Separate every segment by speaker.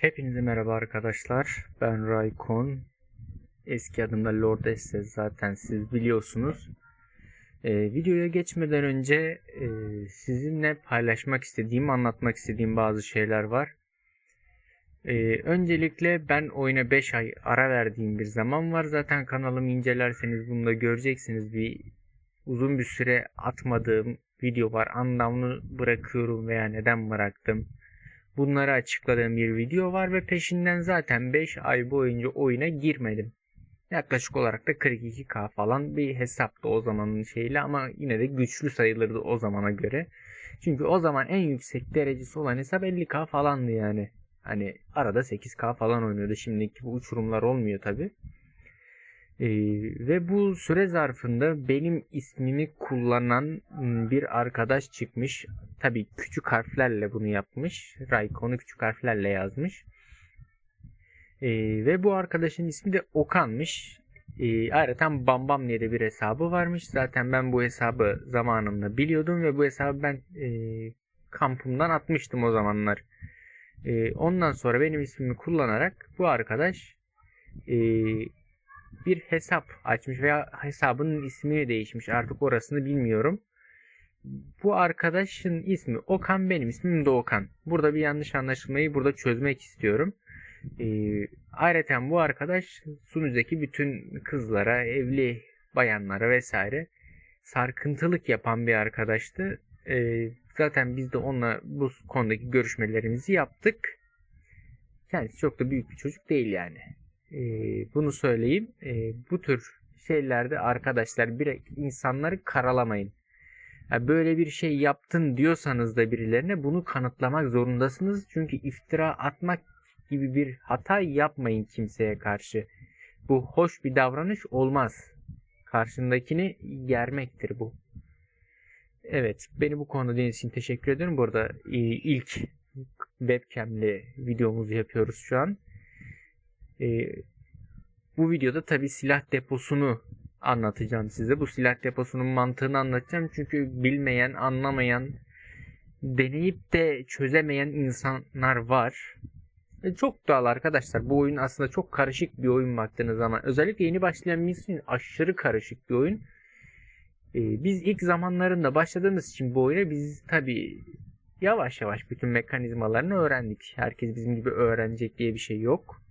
Speaker 1: Hepinize merhaba arkadaşlar. Ben Raykon. Eski adımda Lord Estes zaten siz biliyorsunuz. Ee, videoya geçmeden önce e, sizinle paylaşmak istediğim, anlatmak istediğim bazı şeyler var. Ee, öncelikle ben oyuna 5 ay ara verdiğim bir zaman var. Zaten kanalımı incelerseniz bunu da göreceksiniz. Bir uzun bir süre atmadığım video var. Anlamlı bırakıyorum veya neden bıraktım. Bunları açıkladığım bir video var ve peşinden zaten 5 ay boyunca oyuna girmedim. Yaklaşık olarak da 42k falan bir hesaptı o zamanın şeyle ama yine de güçlü sayılırdı o zamana göre. Çünkü o zaman en yüksek derecesi olan hesap 50k falandı yani. Hani arada 8k falan oynuyordu. Şimdiki bu uçurumlar olmuyor tabi. Ee, ve bu süre zarfında benim ismimi kullanan bir arkadaş çıkmış. Tabi küçük harflerle bunu yapmış. Raycon'u küçük harflerle yazmış. Ee, ve bu arkadaşın ismi de Okan'mış. Ee, ayrıca Bambam diye de bir hesabı varmış. Zaten ben bu hesabı zamanında biliyordum ve bu hesabı ben e, kampımdan atmıştım o zamanlar. E, ondan sonra benim ismimi kullanarak bu arkadaş e, bir hesap açmış veya hesabının ismi değişmiş. Artık orasını bilmiyorum. Bu arkadaşın ismi Okan, benim ismim de Okan. Burada bir yanlış anlaşılmayı burada çözmek istiyorum. Ee, ayrıca bu arkadaş sunucudaki bütün kızlara, evli bayanlara vesaire sarkıntılık yapan bir arkadaştı. Ee, zaten biz de onunla bu konudaki görüşmelerimizi yaptık. Kendisi çok da büyük bir çocuk değil yani. Ee, bunu söyleyeyim. Ee, bu tür şeylerde arkadaşlar bir insanları karalamayın. Yani böyle bir şey yaptın diyorsanız da birilerine bunu kanıtlamak zorundasınız. Çünkü iftira atmak gibi bir hata yapmayın kimseye karşı. Bu hoş bir davranış olmaz. Karşındakini germektir bu. Evet, beni bu konuda dinlediğiniz için teşekkür ediyorum. Burada e, ilk webcam'li videomuzu yapıyoruz şu an. Ee, bu videoda tabi silah deposunu anlatacağım size. Bu silah deposunun mantığını anlatacağım. Çünkü bilmeyen, anlamayan, deneyip de çözemeyen insanlar var. E, çok doğal arkadaşlar. Bu oyun aslında çok karışık bir oyun baktığınız zaman. Özellikle yeni başlayan bir için aşırı karışık bir oyun. Ee, biz ilk zamanlarında başladığımız için bu oyuna biz tabi yavaş yavaş bütün mekanizmalarını öğrendik. Herkes bizim gibi öğrenecek diye bir şey yok.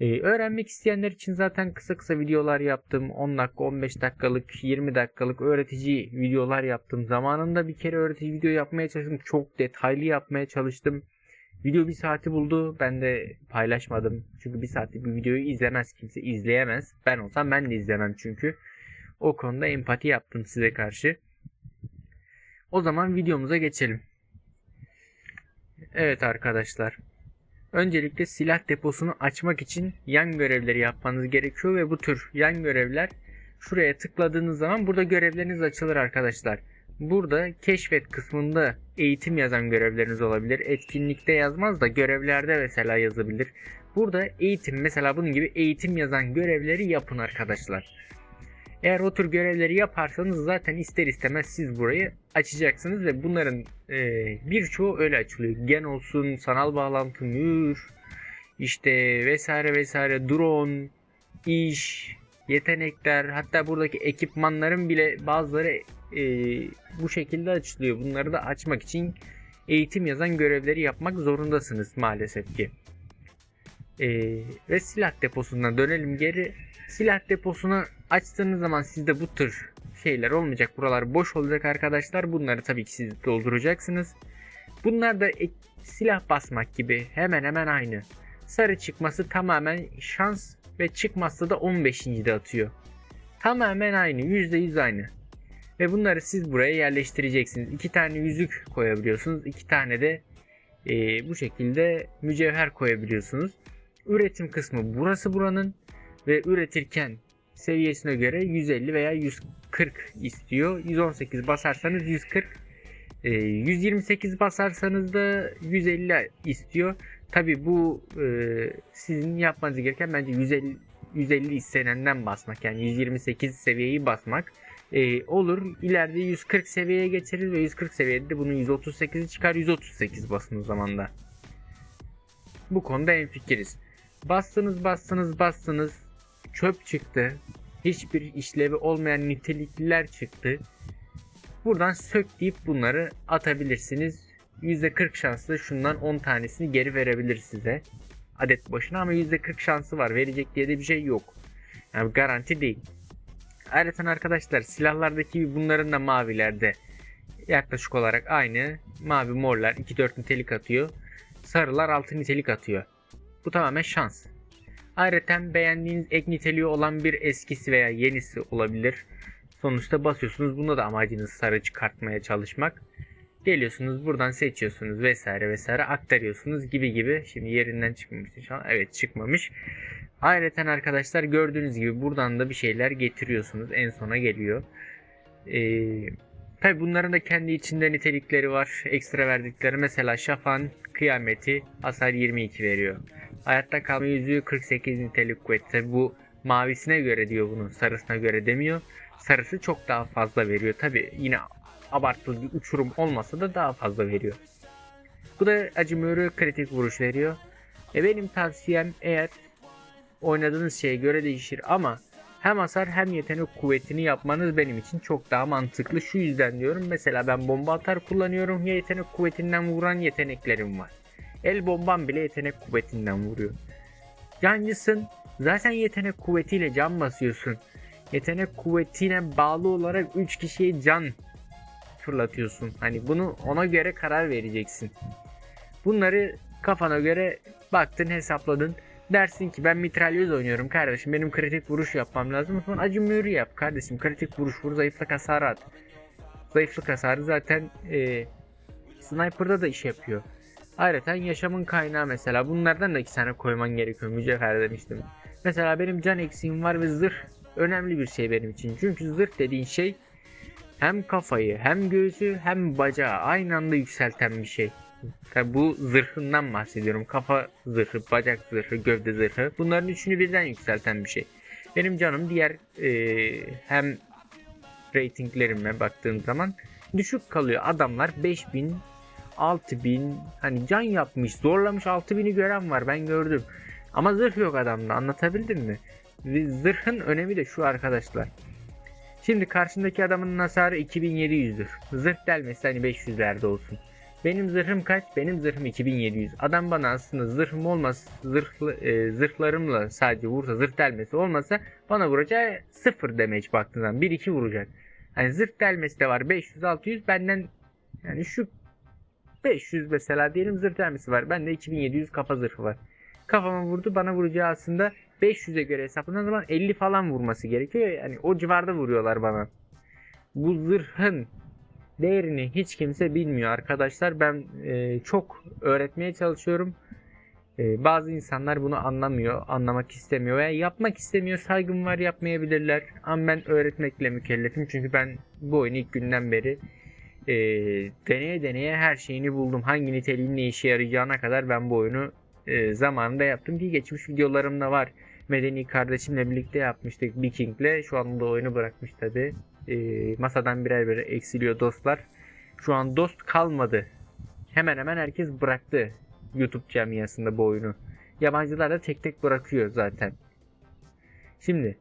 Speaker 1: Ee, öğrenmek isteyenler için zaten kısa kısa videolar yaptım. 10 dakika, 15 dakikalık, 20 dakikalık öğretici videolar yaptım. Zamanında bir kere öğretici video yapmaya çalıştım. Çok detaylı yapmaya çalıştım. Video bir saati buldu. Ben de paylaşmadım. Çünkü bir saatlik bir videoyu izlemez kimse. izleyemez. Ben olsam ben de izlemem çünkü. O konuda empati yaptım size karşı. O zaman videomuza geçelim. Evet arkadaşlar. Öncelikle silah deposunu açmak için yan görevleri yapmanız gerekiyor ve bu tür yan görevler şuraya tıkladığınız zaman burada görevleriniz açılır arkadaşlar. Burada keşfet kısmında eğitim yazan görevleriniz olabilir. Etkinlikte yazmaz da görevlerde mesela yazabilir. Burada eğitim mesela bunun gibi eğitim yazan görevleri yapın arkadaşlar. Eğer o tür görevleri yaparsanız zaten ister istemez siz burayı açacaksınız ve bunların e, birçoğu öyle açılıyor. Gen olsun, sanal bağlantı, mühür, işte vesaire vesaire, drone, iş, yetenekler, hatta buradaki ekipmanların bile bazıları e, bu şekilde açılıyor. Bunları da açmak için eğitim yazan görevleri yapmak zorundasınız maalesef ki. E, ve silah deposundan dönelim geri. Silah deposunu açtığınız zaman sizde bu tür şeyler olmayacak. Buralar boş olacak arkadaşlar. Bunları tabii ki siz dolduracaksınız. Bunlar da ek, silah basmak gibi hemen hemen aynı. Sarı çıkması tamamen şans ve çıkmazsa da 15. de atıyor. Tamamen aynı. %100 aynı. Ve bunları siz buraya yerleştireceksiniz. İki tane yüzük koyabiliyorsunuz. iki tane de e, bu şekilde mücevher koyabiliyorsunuz. Üretim kısmı burası buranın ve üretirken seviyesine göre 150 veya 140 istiyor. 118 basarsanız 140, 128 e, basarsanız da 150 istiyor. Tabi bu e, sizin yapmanız gereken bence 150 150 istenenden basmak yani 128 seviyeyi basmak e, olur. İleride 140 seviyeye geçeriz ve 140 seviyede de bunun 138'i çıkar 138 basın o zaman da. bu konuda enfikiriz. Bastınız bastınız bastınız çöp çıktı. Hiçbir işlevi olmayan nitelikliler çıktı. Buradan sök deyip bunları atabilirsiniz. %40 şanslı şundan 10 tanesini geri verebilir size. Adet başına ama %40 şansı var. Verecek diye de bir şey yok. Yani garanti değil. Ayrıca arkadaşlar silahlardaki bunların da mavilerde yaklaşık olarak aynı. Mavi morlar 2-4 nitelik atıyor. Sarılar 6 nitelik atıyor. Bu tamamen şans. Ayrıca beğendiğiniz ek niteliği olan bir eskisi veya yenisi olabilir. Sonuçta basıyorsunuz. Bunda da amacınız sarı çıkartmaya çalışmak. Geliyorsunuz buradan seçiyorsunuz vesaire vesaire aktarıyorsunuz gibi gibi. Şimdi yerinden çıkmamıştı şu an. Evet çıkmamış. Ayrıca arkadaşlar gördüğünüz gibi buradan da bir şeyler getiriyorsunuz. En sona geliyor. Ee, Tabi bunların da kendi içinde nitelikleri var. Ekstra verdikleri mesela şafan kıyameti hasar 22 veriyor. Hayatta kalma yüzüğü 48 nitelik kuvvet. Tabi bu mavisine göre diyor bunun sarısına göre demiyor. Sarısı çok daha fazla veriyor. Tabi yine abartılı bir uçurum olmasa da daha fazla veriyor. Bu da acımıyoru kritik vuruş veriyor. E benim tavsiyem eğer oynadığınız şeye göre değişir ama hem hasar hem yetenek kuvvetini yapmanız benim için çok daha mantıklı. Şu yüzden diyorum mesela ben bomba atar kullanıyorum ya yetenek kuvvetinden vuran yeteneklerim var. El bombam bile yetenek kuvvetinden vuruyor. Cancısın zaten yetenek kuvvetiyle can basıyorsun. Yetenek kuvvetine bağlı olarak 3 kişiye can fırlatıyorsun. Hani bunu ona göre karar vereceksin. Bunları kafana göre baktın hesapladın. Dersin ki ben mitralyöz oynuyorum kardeşim benim kritik vuruş yapmam lazım. O zaman acı mühürü yap kardeşim kritik vuruş vur zayıflık hasarı at. Zayıflık hasarı zaten e, sniper'da da iş yapıyor. Ayrıca yaşamın kaynağı mesela bunlardan da iki tane koyman gerekiyor mücevher demiştim. Mesela benim can eksiğim var ve zırh önemli bir şey benim için. Çünkü zırh dediğin şey hem kafayı hem göğsü hem bacağı aynı anda yükselten bir şey. Tabi bu zırhından bahsediyorum. Kafa zırhı, bacak zırhı, gövde zırhı. Bunların üçünü birden yükselten bir şey. Benim canım diğer e, hem ratinglerime baktığım zaman düşük kalıyor. Adamlar 5000 6000 hani can yapmış zorlamış 6000'i gören var ben gördüm. Ama zırh yok adamda anlatabildim mi? Zırhın önemi de şu arkadaşlar. Şimdi karşındaki adamın hasarı 2700'dür. Zırh delmesi hani 500'lerde olsun. Benim zırhım kaç? Benim zırhım 2700. Adam bana aslında zırhım olmaz, zırhlı, e, zırhlarımla sadece vursa, zırh delmesi olmasa bana vuracağı 0 damage baktığın zaman 1-2 vuracak. Hani zırh delmesi de var 500-600 benden yani şu 500 mesela diyelim zırh delmesi var. Bende 2700 kafa zırhı var. Kafama vurdu bana vuracağı aslında 500'e göre hesaplanan zaman 50 falan vurması gerekiyor. Yani o civarda vuruyorlar bana. Bu zırhın değerini hiç kimse bilmiyor arkadaşlar. Ben e, çok öğretmeye çalışıyorum. E, bazı insanlar bunu anlamıyor, anlamak istemiyor veya yapmak istemiyor. Saygım var yapmayabilirler. Ama ben öğretmekle mükellefim. Çünkü ben bu oyunu ilk günden beri e, deneye deneye her şeyini buldum. Hangi niteliğin ne işe yarayacağına kadar ben bu oyunu e, zamanında yaptım. Bir geçmiş videolarım da var. Medeni kardeşimle birlikte yapmıştık Viking'le. Şu anda oyunu bırakmış tabi. E, masadan birer birer eksiliyor dostlar. Şu an dost kalmadı. Hemen hemen herkes bıraktı YouTube camiasında bu oyunu. Yabancılar da tek tek bırakıyor zaten. Şimdi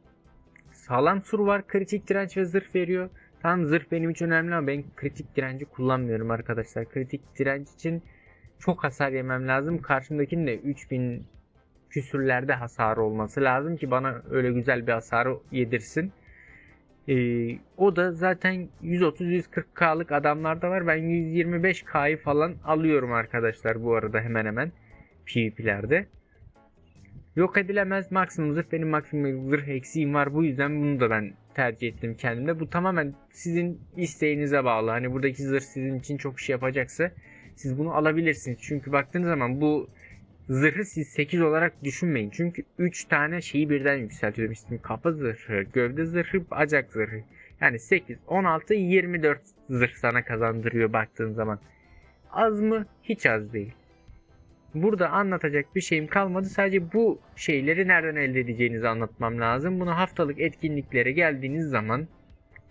Speaker 1: sağlam sur var. Kritik direnç ve zırh veriyor. Tam zırh benim için önemli ama ben kritik direnci kullanmıyorum arkadaşlar. Kritik direnç için çok hasar yemem lazım. Karşımdakinin de 3000 küsürlerde hasar olması lazım ki bana öyle güzel bir hasarı yedirsin. Ee, o da zaten 130-140k'lık adamlar da var. Ben 125k'yı falan alıyorum arkadaşlar bu arada hemen hemen PvP'lerde. Yok edilemez maksimum zırh benim maksimum zırh eksiğim var. Bu yüzden bunu da ben tercih ettim kendimde. Bu tamamen sizin isteğinize bağlı. Hani buradaki zırh sizin için çok şey yapacaksa siz bunu alabilirsiniz. Çünkü baktığınız zaman bu zırhı siz 8 olarak düşünmeyin. Çünkü 3 tane şeyi birden yükseltiyor demiştim. Kafa zırhı, gövde zırhı, bacak zırhı. Yani 8, 16, 24 zırh sana kazandırıyor baktığın zaman. Az mı? Hiç az değil. Burada anlatacak bir şeyim kalmadı. Sadece bu şeyleri nereden elde edeceğinizi anlatmam lazım. Bunu haftalık etkinliklere geldiğiniz zaman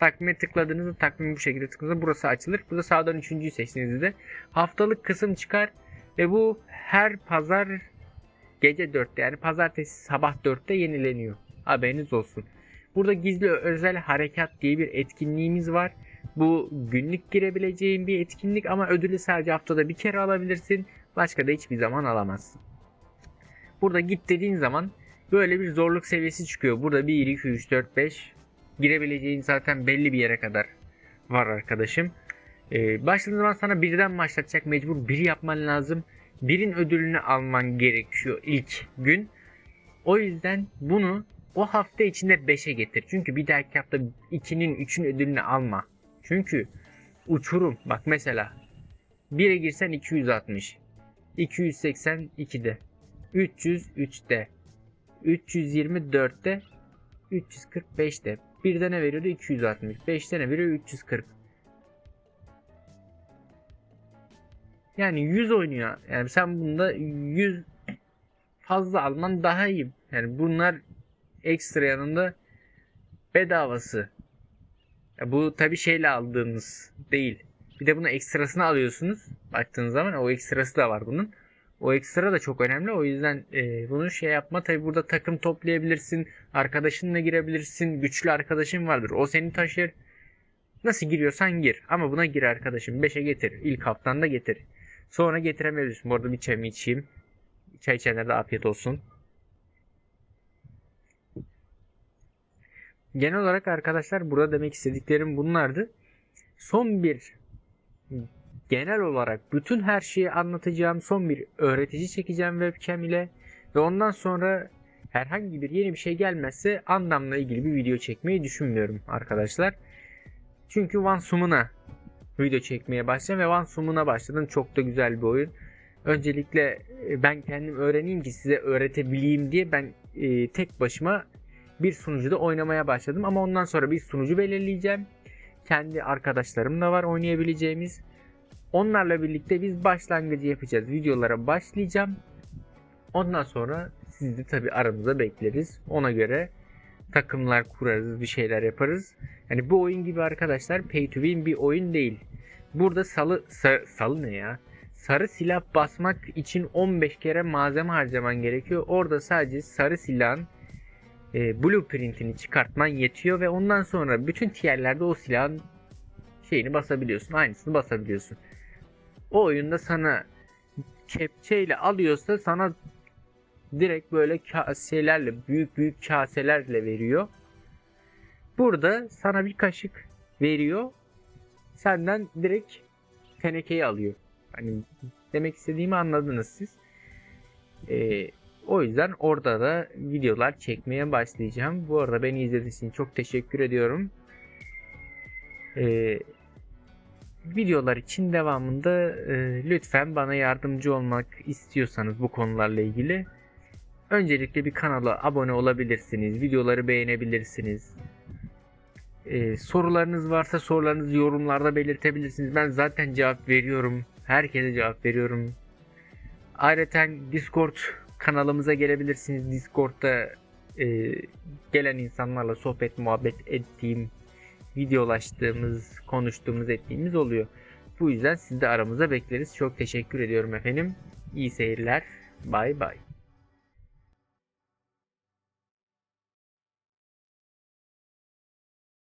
Speaker 1: takvime tıkladığınızda takvimi bu şekilde tıkladığınızda burası açılır. Burada sağdan üçüncüyü seçtiğinizde haftalık kısım çıkar ve bu her pazar gece 4'te yani pazartesi sabah 4'te yenileniyor. Haberiniz olsun. Burada gizli özel harekat diye bir etkinliğimiz var. Bu günlük girebileceğin bir etkinlik ama ödülü sadece haftada bir kere alabilirsin. Başka da hiçbir zaman alamazsın. Burada git dediğin zaman böyle bir zorluk seviyesi çıkıyor. Burada 1, 2, 3, 4, 5 girebileceğin zaten belli bir yere kadar var arkadaşım. Ee, başladığın zaman sana birden başlatacak mecbur biri yapman lazım. Birin ödülünü alman gerekiyor ilk gün. O yüzden bunu o hafta içinde 5'e getir. Çünkü bir dahaki hafta 2'nin 3'ün ödülünü alma. Çünkü uçurum. Bak mesela 1'e girsen 260. 280 2'de. 300 3'te. 324'te. 345'te. Birde ne veriyordu? 260. 5'te ne veriyor? 340. Yani 100 oynuyor. Yani sen bunda 100 fazla alman daha iyi. Yani bunlar ekstra yanında bedavası. Ya bu tabi şeyle aldığınız değil. Bir de bunu ekstrasını alıyorsunuz. Baktığınız zaman o ekstrası da var bunun. O ekstra da çok önemli. O yüzden e, bunu şey yapma. Tabi burada takım toplayabilirsin. Arkadaşınla girebilirsin. Güçlü arkadaşın vardır. O seni taşır. Nasıl giriyorsan gir. Ama buna gir arkadaşım. 5'e getir. İlk haftan da getir. Sonra getiremeyebilirsin. Bu arada bir çayımı içeyim. Çay içenlere de afiyet olsun. Genel olarak arkadaşlar burada demek istediklerim bunlardı. Son bir genel olarak bütün her şeyi anlatacağım son bir öğretici çekeceğim webcam ile ve ondan sonra herhangi bir yeni bir şey gelmezse anlamla ilgili bir video çekmeyi düşünmüyorum arkadaşlar. Çünkü One Summon'a video çekmeye başladım ve One Summon'a başladım. Çok da güzel bir oyun. Öncelikle e, ben kendim öğreneyim ki size öğretebileyim diye ben e, tek başıma bir sunucuda oynamaya başladım. Ama ondan sonra bir sunucu belirleyeceğim. Kendi arkadaşlarım da var oynayabileceğimiz. Onlarla birlikte biz başlangıcı yapacağız. Videolara başlayacağım. Ondan sonra sizi de tabi aramıza bekleriz. Ona göre takımlar kurarız, bir şeyler yaparız. Yani bu oyun gibi arkadaşlar pay to win bir oyun değil. Burada salı sa- salı ne ya? Sarı silah basmak için 15 kere malzeme harcaman gerekiyor. Orada sadece sarı silahın e, blueprintini çıkartman yetiyor ve ondan sonra bütün tierlerde o silahın şeyini basabiliyorsun. Aynısını basabiliyorsun. O oyunda sana kepçeyle alıyorsa sana direkt böyle kaselerle büyük büyük kaselerle veriyor. Burada sana bir kaşık veriyor. Senden direkt tenekeyi alıyor. Hani demek istediğimi anladınız siz. Ee, o yüzden orada da videolar çekmeye başlayacağım. Bu arada beni izlediğiniz için çok teşekkür ediyorum. Ee, videolar için devamında e, lütfen bana yardımcı olmak istiyorsanız bu konularla ilgili öncelikle bir kanala abone olabilirsiniz. Videoları beğenebilirsiniz. Ee, sorularınız varsa sorularınızı yorumlarda belirtebilirsiniz. Ben zaten cevap veriyorum. Herkese cevap veriyorum. Ayrıca Discord kanalımıza gelebilirsiniz. Discord'da e, gelen insanlarla sohbet muhabbet ettiğim, videolaştığımız, konuştuğumuz ettiğimiz oluyor. Bu yüzden sizi de aramıza bekleriz. Çok teşekkür ediyorum efendim. İyi seyirler. Bay bay.